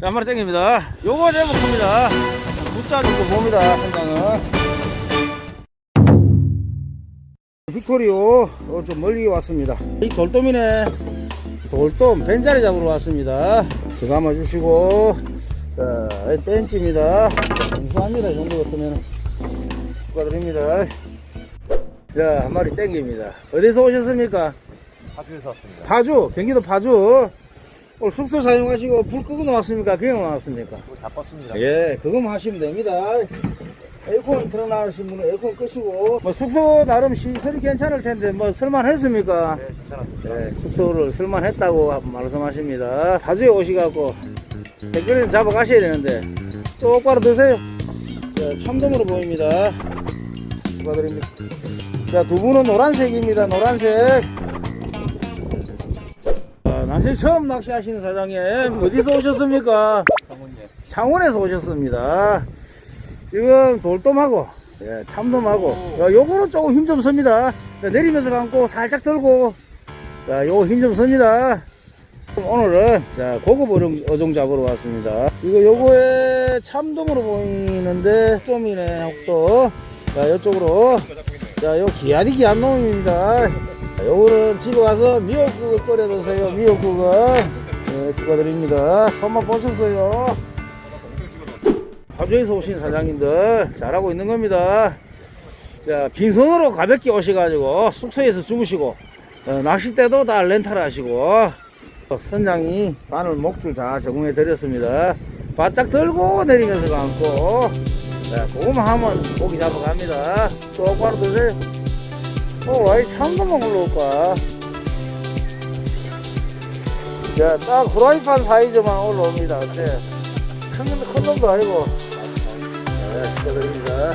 자, 한 마리 땡깁니다. 요거 제목 큽니다. 붙자 정도 봅니다, 선장은. 빅토리오, 어, 좀 멀리 왔습니다. 이 돌돔이네. 돌돔, 벤자리 잡으러 왔습니다. 한번 주시고, 자, 이 벤치입니다. 공수합니다, 이 정도 같으면. 축하드립니다. 자, 한 마리 땡깁니다. 어디서 오셨습니까? 파주에서 왔습니다. 파주, 경기도 파주. 오늘 숙소 사용하시고 불 끄고 나왔습니까? 그냥 나왔습니까? 다 껐습니다. 예, 그거만 하시면 됩니다. 에어컨 틀어놔신 분은 에어컨 끄시고, 뭐 숙소 나름 시설이 괜찮을 텐데, 뭐 설만했습니까? 네, 괜찮았습니다. 예, 숙소를 설만했다고 말씀하십니다. 파주에 오시갖고, 댓글을 잡아가셔야 되는데, 똑바로 드세요. 자, 참돔으로 보입니다. 축하드립니다. 자, 두 분은 노란색입니다. 노란색. 아, 낚시 처음 낚시하시는 사장님, 어디서 오셨습니까? 성훈님. 창원에서 오셨습니다. 지금 돌돔하고, 예, 참돔하고, 야, 요거는 조금 힘좀 씁니다. 자, 내리면서 감고 살짝 들고, 자, 요거 힘 좀. 그럼 오늘은, 자, 고급 어종, 어종 잡으러 왔습니다. 이거 요거에 참돔으로 보이는데, 좀이네, 혹도. 자, 요쪽으로. 자, 요 기아디 기안 놈입니다. 자, 요거는 집에 가서 미역국을 끓여 드세요, 미역국을. 네, 축하드립니다. 손맛 보셨어요? 파주에서 오신 사장님들 잘하고 있는 겁니다. 자, 빈손으로 가볍게 오셔가지고 숙소에서 주무시고, 어, 낚싯대도 다 렌탈 하시고, 어, 선장이 바늘 목줄 다 제공해 드렸습니다. 바짝 들고 내리면서 감고, 자, 그거만 하면 고기 잡아갑니다. 똑바로 드세요. 어, 와이 참돔만 올라올까? 자, 딱 프라이팬 사이즈만 올라옵니다. 어때? 큰, 놈- 큰 놈도 아니고. 네, 축하드립니다.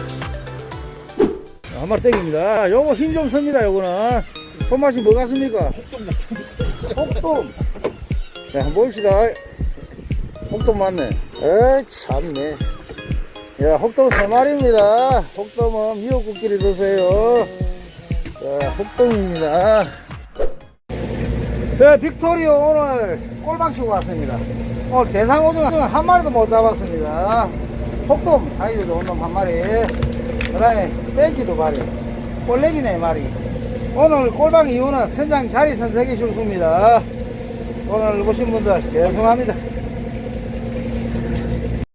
한 마리 땡깁니다. 요거 힘 좀 씁니다, 요거는. 손맛이 뭐 같습니까? 혹돔. 자, 한번 봅시다. 혹돔 맞네. 에이, 참네. 야, 혹돔 세 마리입니다. 혹돔은 미역국끼리 드세요. 자, 혹돔입니다. 네, 빅토리오 오늘 꼴방 치고 왔습니다. 오늘 대상 오징어 한 마리도 못 잡았습니다. 폭돔 사이즈 좋은 놈 한 마리. 그 다음에 빼기 두 마리. 꼴레기 네 마리. 오늘 꼴방 이유는 선장 자리 선택이 실수입니다. 오늘 보신 분들 죄송합니다.